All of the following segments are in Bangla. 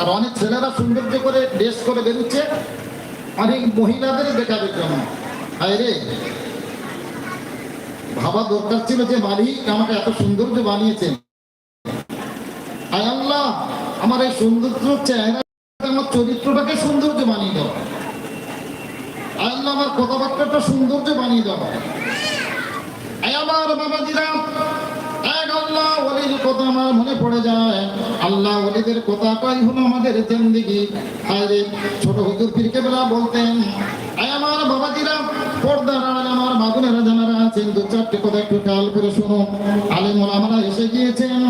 আর অনেক ছেলেরা সৌন্দর্য করে ড্রেস করে বেরোচ্ছে, অনেক মহিলাদের দেখাবার জন্য। হায় রে! ভাবা দরকার ছিল যে মালিক আমাকে এত সৌন্দর্য বানিয়েছেন। আয় আল্লাহ! আমার এই সৌন্দর্য চেহারা আমার চরিত্রটাকে সৌন্দর্য বানিয়ে দাও আল্লাহ আমার কথাবার্তাটা সৌন্দর্য বানিয়ে আমার বাবা কথা আমার মনে পড়ে যায়। আল্লাহ কথাটাই হলো আমাদের জিন্দিগি। হায় রে ছোট বেলা বলতেন আমার বাবা পর্দার আমার জানারা আছেন, দু চারটে কথা একটু খেয়াল করে শুনুন। আলিম ওলামারা এসে গিয়েছেন,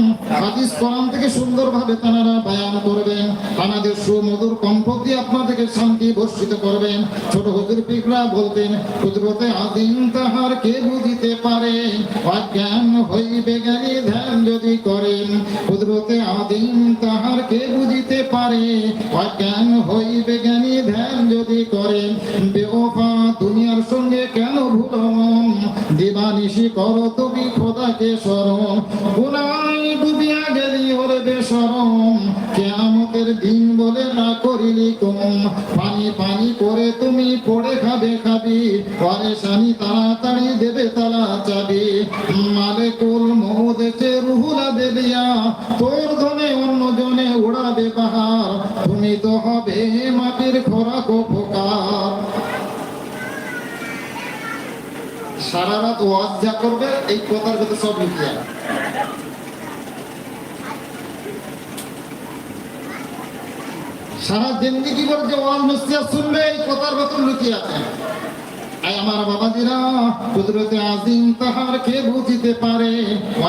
হাদিস কোরআন থেকে সুন্দরভাবে তানারা বয়ান করবেন তানাদের সুমধুর কণ্ঠ দিয়ে আপনাদেরকে শান্তি বর্ষিত করবেন। ছোট হুজুর পিকরা বলতেন, কুদরতে আদিম তাহার কে বুঝিতে পারে, অজ্ঞান হইবে জ্ঞানী ধ্যান যদি করেন। কুদরতে আদিম তাহার কে বুঝিতে পারে, অজ্ঞান হইবে জ্ঞানী ধ্যান যদি করেন। বেওফা দুনিয়ার সঙ্গে কেন ভুলন দিবানিশি করো তুমি খোদাকে স্মরণ। গুনাই ডুবিয়া গেলি ওরে বেসরম কেয়ামতের দিন বলে না করিলি কম। পানি পানি করে তুমি পড়ে খাবে খাবি। পরেশানি তাড়াতাড়ি দেবে তালা চাবি। মালেকুল মহুদেছে রুহুলা দেবিয়া তোর ধনে অন্য জনে উড়াবে পাহাড়। তুমি তো হবে মাটির খোরাক ও সারা রাত ওয়াজ যা করবে, এই কথার ভিতরে সব লিখে যাবে সারা জিন্দিগি ভর যে ওয়াজ নসিয়া শুনবে, এই কথার ভেতর লুকিয়ে আছে। আয় আমার বাবাজিরা, কুদরতে আজিম তাহার কে বুঝিতে পারে?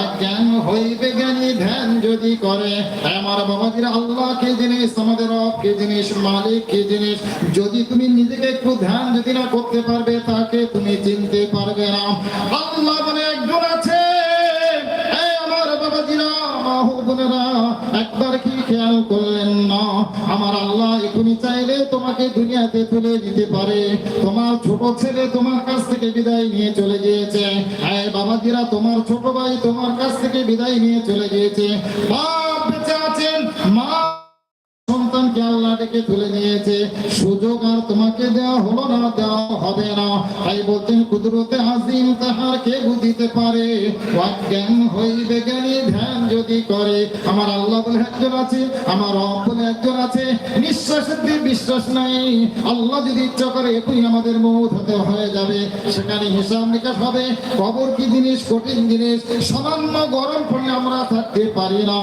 অজ্ঞান হইবে জ্ঞানী, ধ্যান যদি করে। তাই আমার বাবাজিরা, আল্লাহ কে জিনিস, আমাদের রব কে জিনিস, মালিক কে জিনিস, যদি তুমি নিজেকে একটু ধ্যান যদি না করতে পারবে, তাকে তুমি চিনতে পারবে না। আল্লাহ বলে, একজন আছে এই আমার বাবাজিরা মা ও একবার কি খেয়াল করলেন না? আমার আল্লাহ এখনই চাইলে তোমাকে দুনিয়াতে তুলে দিতে পারে। তোমার ছোট ছেলে তোমার কাছ থেকে বিদায় নিয়ে চলে গিয়েছে। হ্যাঁ বাবাজিরা, তোমার ছোট ভাই তোমার কাছ থেকে বিদায় নিয়ে চলে গিয়েছে। বাপ বেঁচে আছেন, মা সন্তানকে আল্লাহ ডেকে তুলে নিয়েছে। সুযোগ আর তোমাকে দেওয়া হলো না দেওয়া হবে না। তাই বলতেন কুদরতে আজিম তাহার কে বুঝিতে পারে? অজ্ঞান হইবে জ্ঞানী, ধ্যান যদি করে। আমার আল্লাহ বলে একজন আছে, আমার রব বলে একজন আছে। নিঃশ্বাসের দিয়ে বিশ্বাস নাই। আল্লাহ যদি ইচ্ছা করে এখনই আমাদের মৌত হতে হয়ে যাবে। সেখানে হিসাব নিকাশ হবে। কবর কি জিনিস, কঠিন জিনিস? সামান্য গরম পড়লে আমরা থাকতে পারি না।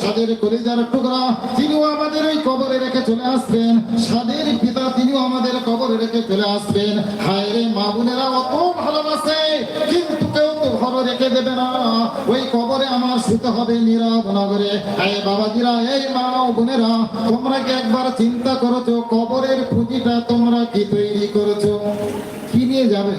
সাদের কলিজার টুকরা, তিনিও আমাদের ওই কবরে রেখে চলে আসবেন। সাদের পিতা তিনিও আমাদের কবরে রেখে চলে আসবেন। হায়রে মা বোনেরা, অত ভালোবাসে, কিন্তু কেউ তো ঘর রেখে দেবে না। ওই কবরে আমার শুতে হবে নীরব নগরে। এই বাবাজিরা, এই মা বোনেরা, তোমরা কি একবার চিন্তা করেছ কবরের পুঁজিটা তোমরা কি তৈরি করেছ? কি নিয়ে যাবে?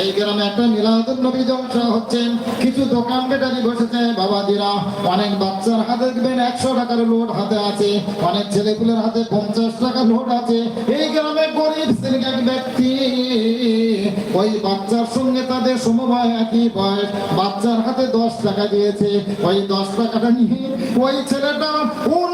এই গ্রামে একটা মিলাদুল নবী জলসা হচ্ছে কিছু দোকান বেটারি বসেছে বাবাদিরা অনেক বাচ্চার হাতে দেখবেন একশো টাকার লোড হাতে আছে। অনেক ছেলেগুলোর হাতে পঞ্চাশ টাকা লোড আছে। এই গ্রামে গরিব শ্রেণির এক ব্যক্তি, ওই বাচ্চার সঙ্গে তাদের সমবায় একই বয়স। বাচ্চার হাতে দশ টাকা দিয়েছে। ওই দশ টাকাটা নিয়ে ওই ছেলেটা ওর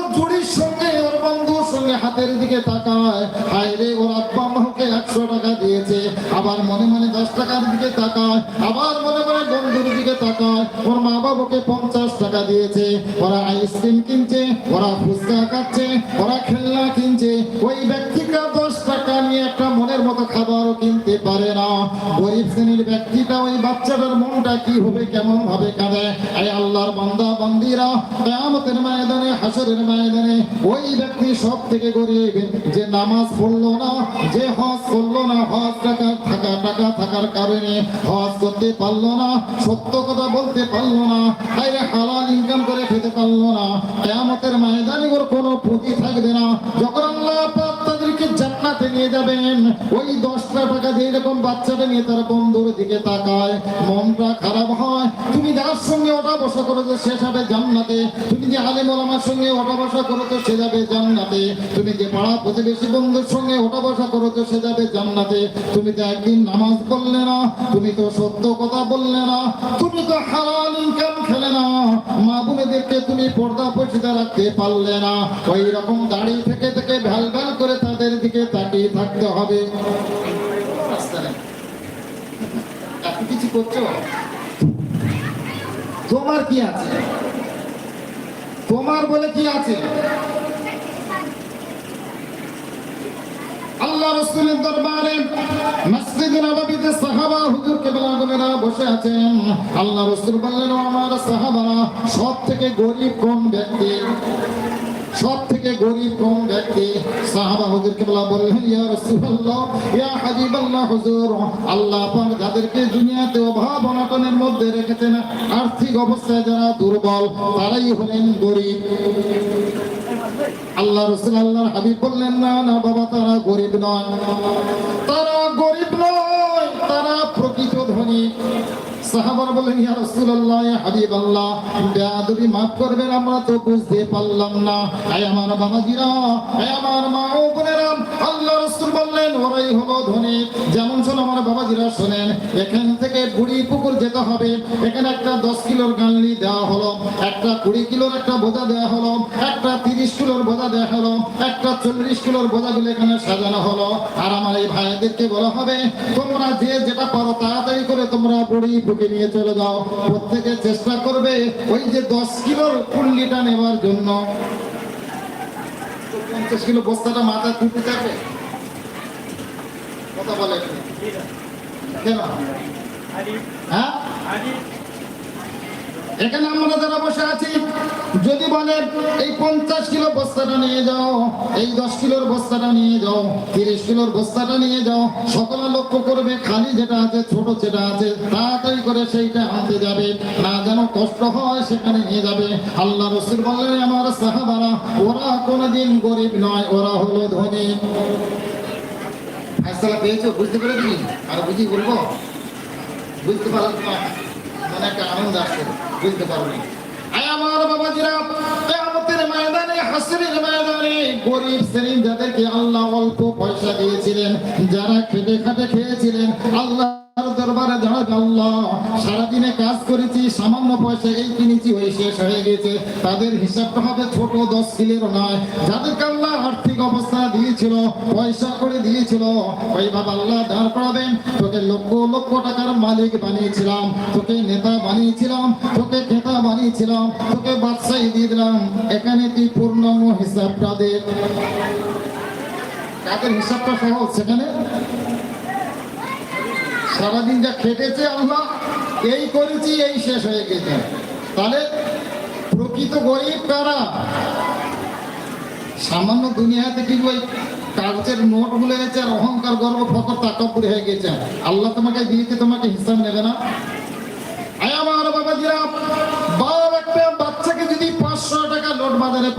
আবার মনে মনে দশ টাকার দিকে তাকায়, আবার মনে মনে বন্ধুর দিকে তাকায়। ওর মা বাবাকে পঞ্চাশ টাকা দিয়েছে, ওরা আইসক্রিম কিনছে, ওরা ফুচকা খাচ্ছে, ওরা খেলনা কিনছে। ওই ব্যক্তিটা দশ টাকা নিয়ে একটা মনের মতো খাবারও কিনতে পারে না। গরিব শ্রেণির ব্যক্তিটা ওই বাচ্চাটার মনটা কি হবে, কেমন ভাবে কাঁদে? এই আল্লাহর বান্দা, বান্দিরা, কেয়ামতের ময়দানে হাসরের ময়দানে ওই ব্যক্তি সব থেকে গরিব। যে নামাজ পড়ল না, যে হজ করল না, হজ টাকা থাকা, টাকা থাকার কারণে হজ করতে পারল না, সত্য কথা বলতে পারল না বাইরে হালাল ইনকাম করে খেতে পারল না। কেয়ামতের ময়দানে ওর কোনো পুঁজি থাকবে না। যখন আল্লাহ জান্নাত নিয়ে যাবেন। ওই দশটা টাকা দিয়ে এরকম বাচ্চাটা নিয়ে তার বন্ধুর দিকে তাকায়। মনটা খারাপ হয়। তুমি যার সঙ্গে ওটা বসা সে যাবে জান্নাতে। তুমি যে ওলামার সঙ্গে ওটা বসা সে যাবে জান্নাতে। তুমি যে পাড়া প্রতিবেশী বন্ধুর সঙ্গে ওটা বসা সে যাবে জান্নাতে। তুমি তো একদিন নামাজ পড়লে না, তুমি তো সত্য কথা বললে না, তুমি তো হালাল ইনকাম খেলে না। মা বোনেদেরকে তুমি পর্দা পরিষ্কার রাখতে পারলে না। ওই রকম দাঁড়িয়ে থেকে থেকে ভ্যাল ভ্যাল করে তাদের দিকে তাকিয়ে থাকতে হবে। কিছু করছ? তোমার কি আছে? তোমার বলে কি আছে? আল্লাহ রসুলের দরবারে মসজিদ নববীতে সাহাবা হুজুর কেবলাগণেরা বসে আছেন। আল্লাহ রসুল বললেন আমার সাহাবারা সব থেকে গরিব কোন ব্যক্তি? সব থেকে গরিব কোন ব্যক্তি? সাহাবা হুজুর কেবলা বললেন, ইয়া রাসূলুল্লাহ, ইয়া হাবিবাল্লাহ হুজুর, আল্লাহ পাক যাদেরকে দুনিয়াতে অভাব অনটনের মধ্যে রেখেছেন, আর্থিক অবস্থায় যারা দুর্বল, তারাই হলেন গরিব। আল্লাহ রসুল আল্লাহর হাবিব বললেন, না না, বাবা, তারা গরিব নয়। তারা গরিব নয়, তারা প্রকৃত ধনী সাহাবার বলেন ইয়া রাসূলুল্লাহ ইয়া হাবিবাল্লাহ বেয়াদবি মাফ করবেন, আমরা তো বুঝতে পারলাম না। আয় আমার বাবাজিরা, আয় আমার মা ও বোনেরা, আল্লাহ রাসূল বললেন, ওরাই হলো ধনী। যেমন শোনো আমার বাবাজিরা শোনেন, এখান থেকে বুড়ি পুকুর যেতে হবে। এখানে একটা দশ কিলোর গানলি দেওয়া হলো, একটা কুড়ি কিলোর একটা বোঝা দেওয়া হলো, একটা তিরিশ কিলোর বোঝা দেওয়া হলো, একটা চল্লিশ কিলোর বোঝাগুলো এখানে সাজানো হলো। আর আমার এই ভাইদেরকে বলা হবে, তোমরা যে যেটা পারো তাড়াতাড়ি করে তোমরা বুড়ি ফুকে নিয়ে চলে যাও। প্রত্যেকে চেষ্টা করবে ওই যে দশ কিলোর কুল্লিটা নেওয়ার জন্য। পঞ্চাশ কিলো বস্তাটা মাথা খুঁটে যাবে কথা বলে কেন? হ্যাঁ? এখানে আমরা যারা বসে আছি, যদি বলে, এই পঞ্চাশ কিলো বস্তাটা নিয়ে যাও, এই দশ কিলোর বস্তাটা নিয়ে যাও, তিরিশ কিলোর বস্তাটা নিয়ে যাও, সকলে লক্ষ্য করবে, খালি যেটা আছে, ছোট যেটা আছে, তাড়াতাড়ি করে সেইটা হাতে যাবে। না যেন কষ্ট হয়, সেখানে নিয়ে যাবে। আল্লাহ রসুল বললেন, আমার সাহাবারা, ওরা কোনোদিন গরিব নয়, ওরা হলো ধনী। ফেসলা পেয়েছ? বুঝতে পেরেছি আর বুঝি বলব? বুঝতে পারলাম যারা খেটে খাটে খেয়েছিলেন দরবারে সারাদিনে কাজ করেছি, সামান্য পয়সা এই কিনেছি, ওই শেষ হয়ে গেছে। তাদের হিসাবটা হবে ছোট, দশ কিলের নয়। যাদেরকে আল্লাহ আর্থিক অবস্থা দিয়েছিল, পয়সা করে দিয়েছিল। ওইভাবে আল্লাহ দাঁড় করাবেন। তোকে লক্ষ লক্ষ টাকার মালিক বানিয়েছিলাম। তোকে নেতা বানিয়েছিলাম। তোকে খেতা বানিয়েছিলাম। তোকে বাদশাহী দিয়ে দিলাম। এখানে তুই পূর্ণাঙ্গ হিসাবটা দে কাদের হিসাবটা সহজ, সেখানে? সারাদিন যা খেটেছে আল্লাহ, এই করেছি, এই শেষ হয়ে গেছে। তাহলে প্রকৃত গরিব কারা? সামান্য দুনিয়াতে কি ওই কাগজের নোট ভুলে গেছে আর অহংকার, গর্ব, ফকর তাকবর হয়ে গেছে। আল্লাহ তোমাকে দিয়েছে, তোমাকে হিসাব নেবে না। আমার বাবাজিরা বাবা একটা বাচ্চাকে যদি পাঁচশো টাকা নোট বাজারে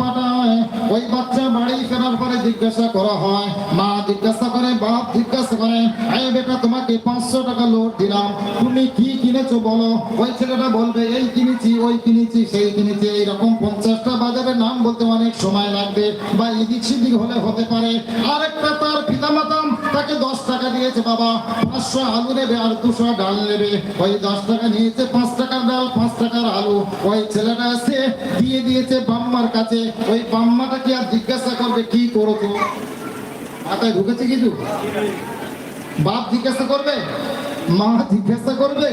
ওই বাচ্চা বাড়ি ফেরার পরে জিজ্ঞাসা করা হয়, মা, জিজ্ঞাসা করে, বাপ, জিজ্ঞাসা করে আয় বেটা, তোমাকে পাঁচশো টাকা নোট দিলাম, তুমি কি কিনেছো বলো? ওই ছেলেটা বলবে, এই কিনেছি, ওই কিনেছি, সেই কিনেছি। এইরকম পঞ্চাশটা বাজারের নাম বলতে অনেক সময় লাগবে বা এদিক সেদিক হলে হতে পারে। আর একটা তার পিতামাতাম তাকে দশ টাকা দিয়েছে, বাবা, পাঁচশো আলু নেবে আর দুশো ডাল নেবে। ওই দশ টাকা নিয়েছে, পাঁচ টাকার ডাল, পাঁচ টাকার আলু। ওই ছেলেটা এসে দিয়ে দিয়েছে বাম্মার কাছে। ওই বাম্মাটা কি আর জিজ্ঞাসা করবে, কি করো তো মাথায় ঢুকেছে কিছু বাপ জিজ্ঞাসা করবে? মা জিজ্ঞাসা করবে?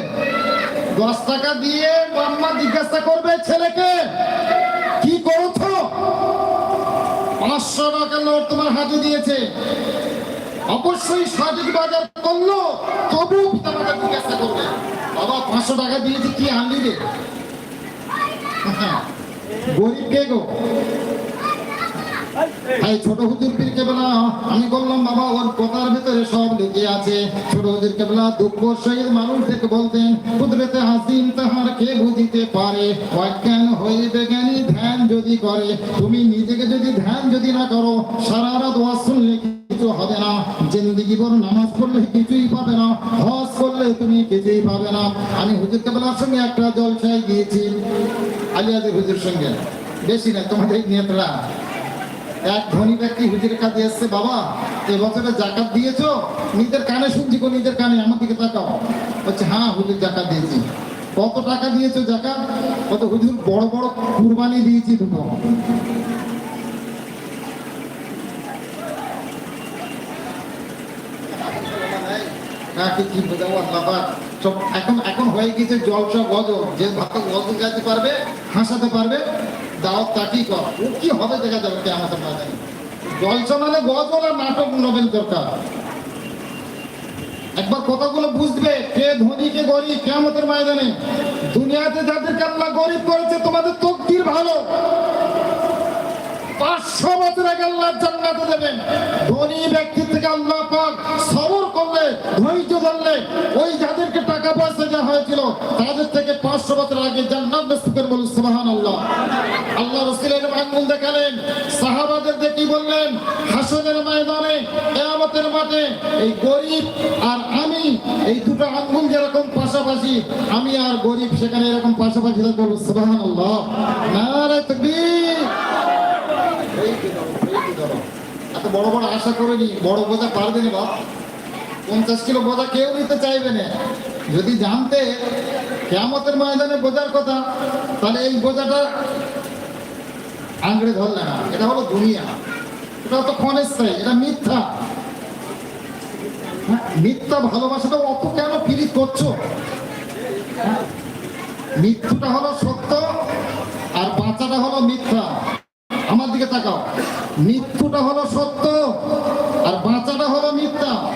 দশ টাকা দিয়ে মাম্মা জিজ্ঞাসা করবে ছেলেকে, কি করছ? পাঁচশো টাকা নোট তোমার হাতে দিয়েছে? অবশ্যই সঠিক বাজার করল তবু পিতামাতা জিজ্ঞাসা করবে। বাবা, পাঁচশো টাকা দিয়েছে, কি আনলি রে গরিব কে গো? এই ছোট হুজুর পীর কেবলা, আমি বললাম, বাবা, ওর কথার ভিতরে সব লিখে আছে। ছোট হুজুর কেবলা দুঃখ সহিত মানুষ থেকে বলতেন, কুদরতে হাসিন তাহার কে বুঝিতে পারে? অজ্ঞান হইবে জ্ঞানী, ধ্যান যদি করে। তুমি নিজেকে যদি ধ্যান যদি না করো, সারা রাত ওয়াজ শুনলে কিছু হবে না। জিন্দিগি ভর নামাজ পড়লে কিছুই পাবে না, হজ করলে তুমি কিছুই পাবে না। আমি হুজুর কেবলার সঙ্গে একটা জলসায় গিয়েছি। আলিয়াদের হুজুর সঙ্গে। বেশি না, তোমাদের নেতরা। এক ধনী ব্যক্তি হুজুরের কাছে এসছে, বাবা এবছরে জাকাত দিয়েছ? নিজের কানে শুনছি গো, নিজের কানে, আমার দিকে তাকাও। বলছে হ্যাঁ হুজুর জাকাত দিয়েছি। কত টাকা দিয়েছ জাকাত? কত হুজুর, বড় বড় কুরবানি দিয়েছি দুটো। সব এখন এখন হয়ে গেছে জলসা গজল। যে ভাত গজল গাইতে পারবে, হাসাতে পারবে দাওয়াত তাকেই কর? ও কি হবে দেখা যাবে, কে আমাদের জলসা মানে গজল আর নাটক নোবেল দরকার। একবার কথাগুলো বুঝবে, কে ধনী, কে গরিব কেমতের ময়দানে। দুনিয়াতে যাদেরকে আল্লাহ গরিব করেছে, তোমাদের তকদির ভালো। পাঁচশো বছর আগে আল্লাহ জান্নাতে দেবেন। ধনী ব্যক্তি থেকে আল্লাহ পাক সবর করলে, ধৈর্য ধরলে, ওই যাদেরকে টাকা পয়সা দেওয়া হয়েছিল, তাদের থেকে পাঁচশো বছর আগে জান্নাত নসিবের বলুন সুবহান আল্লাহ আল্লাহ রসুলের আঙ্গুল দেখালেন। সাহাবাদের দেখি বললেন? হাসনের ময়দানে, কেয়ামতের মাঠে এই গরিব আর আমি এই দুটো আঙ্গুল যেরকম পাশাপাশি, আমি আর গরিব সেখানে এরকম পাশাপাশি বলুন সুবহান আল্লাহ নারে তাকবীর। এত বড় বড় আশা করিনি, বড় বোঝা পারবে না বাপ। পঞ্চাশ কিলো বোঝা কেউ নিতে চাইবে না। যদি জানতে কেমতের ময়দানে বোঝার কথা, তাহলে এই বোঝাটা আংড়ে ধরলে না এটা হলো দুনিয়া। এটা তো ক্ষণস্থায়ী এটা মিথ্যা। হ্যাঁ, মিথ্যা ভালোবাসাটা অত কেন পিরিত করছ? হ্যাঁ? মৃত্যুটা হলো সত্য আর বাঁচাটা হলো মিথ্যা। আমার দিকে তাকাও। মৃত্যুটা হলো সত্য আর বাঁচাটা হলো মিথ্যা।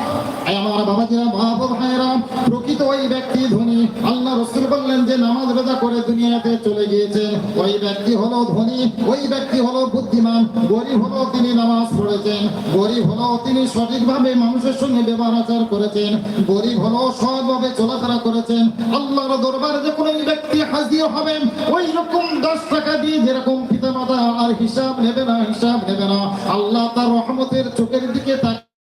আমার বাবাজিরা বাবা ভাইরা প্রকৃত ওই ব্যক্তি ধনী। আল্লাহ রসুল বললেন যে, নামাজ রোজা করে দুনিয়াতে চলে গিয়েছেন। ওই ব্যক্তি হলো ধনী, ওই ব্যক্তি হলো বুদ্ধিমান। গরিব হলো তিনি নামাজ পড়েছেন। গরিব হলো তিনি সঠিকভাবে মানুষের সঙ্গে ব্যবহার আচার করেছেন। গরিব হলো সৎভাবে চলাফেরা করেছেন। আল্লাহর দরবারে যে কোনো ব্যক্তি হাজির হবেন ওই রকম দশ টাকা দিয়ে যেরকম পিতা মাতা আর হিসাব নেবে না, হিসাব নেবে না। আল্লাহ তার রহমতের চোখের দিকে তাকিয়ে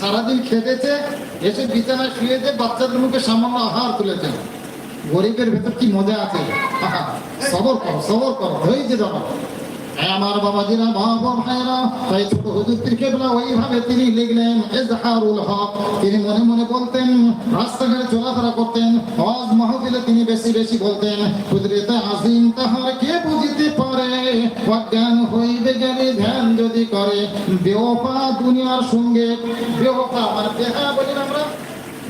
সারাদিন খেটেছে, এসে বিছানায় শুয়েছে, বাচ্চাদের মুখে সামান্য আহার তুলেছে। গরিবের ভেতর কি মজা আছে? সবর করো সবর করো, ধৈর্য ধরো। আমার বাবাজিরা বাবা ভাইরা তাই ছোট হুজুর কেবলা ওইভাবে তিনি লিখলেন এজহারুল হক। তিনি মনে মনে বলতেন, রাস্তাঘাটে চলাফেরা করতেন, হজ মাহফিলে তিনি বেশি বেশি বলতেন, কুদরতে আজিম তাহার কে বুঝিতে পারে? অজ্ঞান হইবে গেলে ধ্যান যদি করে। বেওফা দুনিয়ার সঙ্গে, বেওফা মানে বেহা বলি আমরা।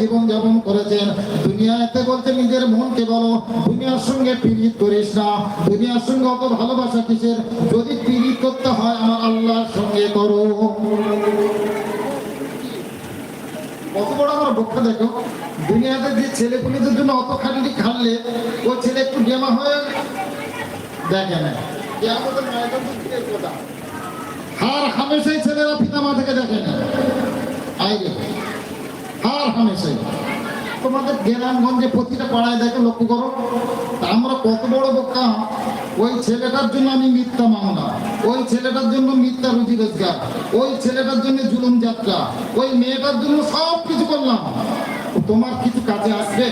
জীবন যাপন করেছেন। দুনিয়াতে বলছে নিজের মনকে বলো। দুনিয়ার সঙ্গে পীড়িত করিস না। দুনিয়ার সঙ্গে অত ভালোবাসা কিসের? যদি পীড়িত করতে হয় আমার আল্লাহর সঙ্গে করো। কত বড় আমার দেখো। দুনিয়াতে যে ছেলেপুলিদের জন্য অত খাটলি খাটলে ছেলে একটু গেমা হয়ে দেখে না। হার হামেশাই ছেলেরা পিতা মাতাকে দেখে না। হার হামেশাই তোমাদের গ্রামগঞ্জে প্রতিটা পাড়ায় দেখে, লক্ষ্য করো। আমরা কত বড় বোকা। ওই ছেলেটার জন্য আমি মিথ্যা মামলা ওই ছেলেটার জন্য মিথ্যা রুজি রোজগার। ওই ছেলেটার জন্য জুলুম যাত্রা। ওই মেয়েটার জন্য সব কিছু করলাম। তোমার কিছু কাজে আসবে?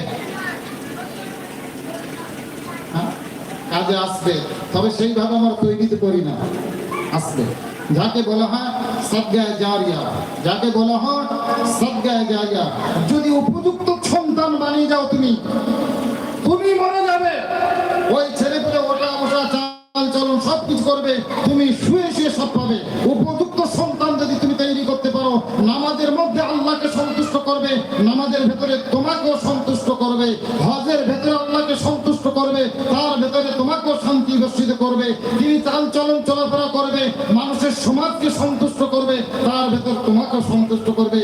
হ্যাঁ? কাজে আসবে। তবে সেইভাবে আমরা তৈরিতে করি না। আসবে। যাকে বলা হয় সদ্গায় জারিয়া যাকে বলা হয় সদ্গায় জারিয়া যদি উপযুক্ত সন্তান বানিয়ে যাও তুমি তুমি মরে যাবে। ওই ছেলে পেলে ওটা ওটা চাল চলন সব কিছু করবে, তুমি শুয়ে শুয়ে সব পাবে। উপযুক্ত সন্তান যদি তুমি তৈরি করতে পারো, নামাজের মধ্যে আল্লাহকে সন্তুষ্ট করবে, নামাজের ভেতরে তোমাকেও সন্তুষ্ট করবে। হজের ভেতরে করবে, তার ভেতরে তোমাকেও শান্তি বর্ষিত করবে। তিনি চাল চলন চলাফেরা করবে, মানুষের সমাজকে সন্তুষ্ট করবে, তার ভেতর তোমাকেও সন্তুষ্ট করবে।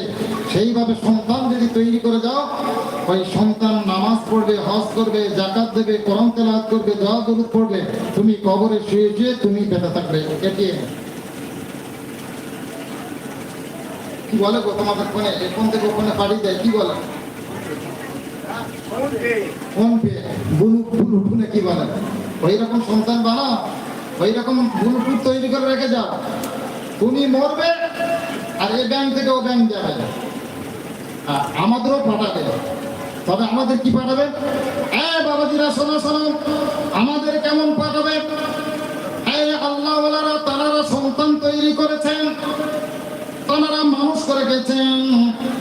সেইভাবে সন্তান যদি তৈরি করে যাও ওই সন্তান নামাজ পড়বে, হজ করবে, জাকাত দেবে, কোরআন তেলাওয়াত করবে, দোয়া দরুদ পড়বে, তুমি কবরে শুয়ে শুয়ে তুমি বেঁচে থাকবে। এটি কি বলে গো তোমাদের ফোনে? ফোন থেকে ওখানে পাঠিয়ে দেয়, কি বলে? সন্তান তৈরি করে রেখে যাও তুমি মরবে, আর ব্যাংক থেকে ও ব্যাংক যাবে। আমাদেরও পাঠাবে। তবে আমাদের কি পাঠাবে? হ্যাঁ বাবাজিরা, শোনো শোনো। আমাদের কেমন পাঠাবে? হ্যাঁ তারা সন্তান তৈরি করেছেন। তারা মানুষ করে গেছেন।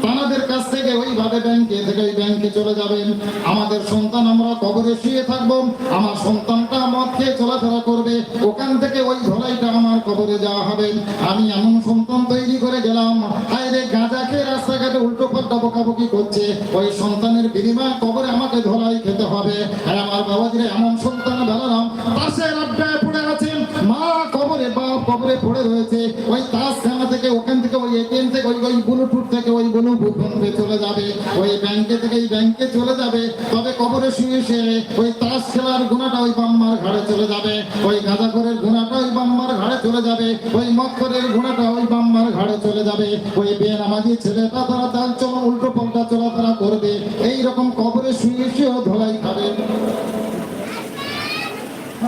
তাদের কাছ থেকে ওইভাবে ব্যাংকে থেকে ব্যাংকে চলে যাবেন। আমাদের সন্তান আমরা কবরে শুয়ে থাকব। আমার সন্তানটা মদ খেয়ে চলাফেরা করবে। ওখান থেকে ওই ধরাইটা আমার কবরে যাওয়া হবে। আমি এমন সন্তান তৈরি করে গেলাম। হায়রে গাঁজা খেয়ে রাস্তাঘাটে উল্টো পাল্টা বকাবকি করছে। ওই সন্তানের বিনিময় কবরে আমাকে ধরাই খেতে হবে। আর আমার বাবাজিরা, এমন সন্তান বেলালাম পাশে আড্ডায় পড়ে আছেন। মা কবরে বাপ কবরে পড়ে রয়েছে। ওই তাস থেকে ওখান এটিএম থেকে ওই ওই ব্লুটুথ থেকে ওই ব্লুটুথ ফোনে চলে যাবে। ওই ব্যাংকে থেকে এই ব্যাংকে চলে যাবে। তবে কবরে শুয়ে শুয়ে ওই তাস খেলার গুণাটা ওই বাম্মার ঘাড়ে চলে যাবে। ওই গাঁজাখরের গুণাটা ওই বাম্মার ঘাড়ে চলে যাবে। ওই মক্ষরের গুণাটা ওই বাম্মার ঘাড়ে চলে যাবে। ওই বেনামাজি ছেলেটা তারা তার চলো, উল্টো পাল্টা চলাফেরা করবে। এই রকম কবরে শুয়ে শুয়েও ধোলাই খাবে।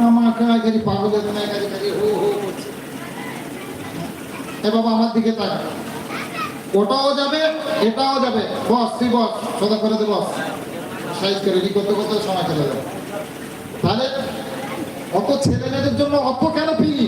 আমাকে পাগলের এ বাবা আমার দিকে তাকা ওটাও যাবে, এটাও যাবে। বস তুই বস সোজা করে দে, বস। সাইজ করে রেডি করতে করতে সময় চলে যাবে। তাহলে অত ছেলে মেয়েদের জন্য অত কেন ফিরি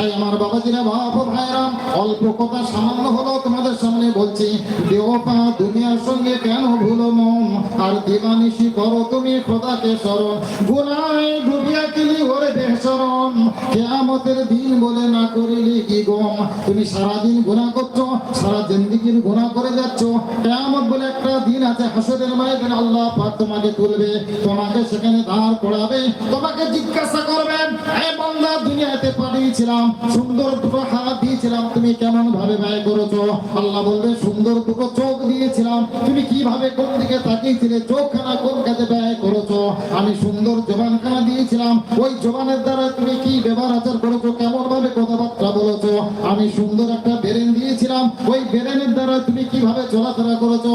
ভাই, আমার বাবাজিরা ও ভাইরাম, অল্প কথা সামান্য হলো তোমাদের সামনে বলছি। দেওপা দুনিয়ার সঙ্গে কেন ভুলো মন? আর দিবানিশি করো তুমি খোদাকে স্মরণ। গুনায় ডুবিয়া কিলি ওরে বেসরণ কেয়ামতের দিন বলে না করিলি কি গম? তুমি সারাদিন গুণা করছ, সারা জিন্দিগির গুণা করে যাচ্ছ। কেয়ামত বলে একটা দিন আছে, হাসরের ময়দানে আল্লাহ পাক তোমাকে তুলবে, তোমাকে সেখানে দাঁড় করাবে, তোমাকে জিজ্ঞাসা করবেন এই বান্দা, দুনিয়াতে পাঠিয়েছিলাম সুন্দর দুটো হাত দিয়েছিলাম। তুমি কেমন ভাবে ব্যয় করেছ? আল্লাহ বলবে, সুন্দর দুটো চোখ দিয়েছিলাম। তুমি কীভাবে কোন দিকে তাকিয়েছিলে? চোখখানা কোন কাজে ব্যয় করেছ? আমি সুন্দর জবানখানা দিয়েছিলাম। ওই জবানের দ্বারা তুমি কি ব্যবহার আচার করেছ? কেমন ভাবে কথাবার্তা বলেছ? আমি সুন্দর একটা বেরেন দিয়েছিলাম। ওই বেরেনের দ্বারা তুমি কীভাবে চলাফেরা করেছ?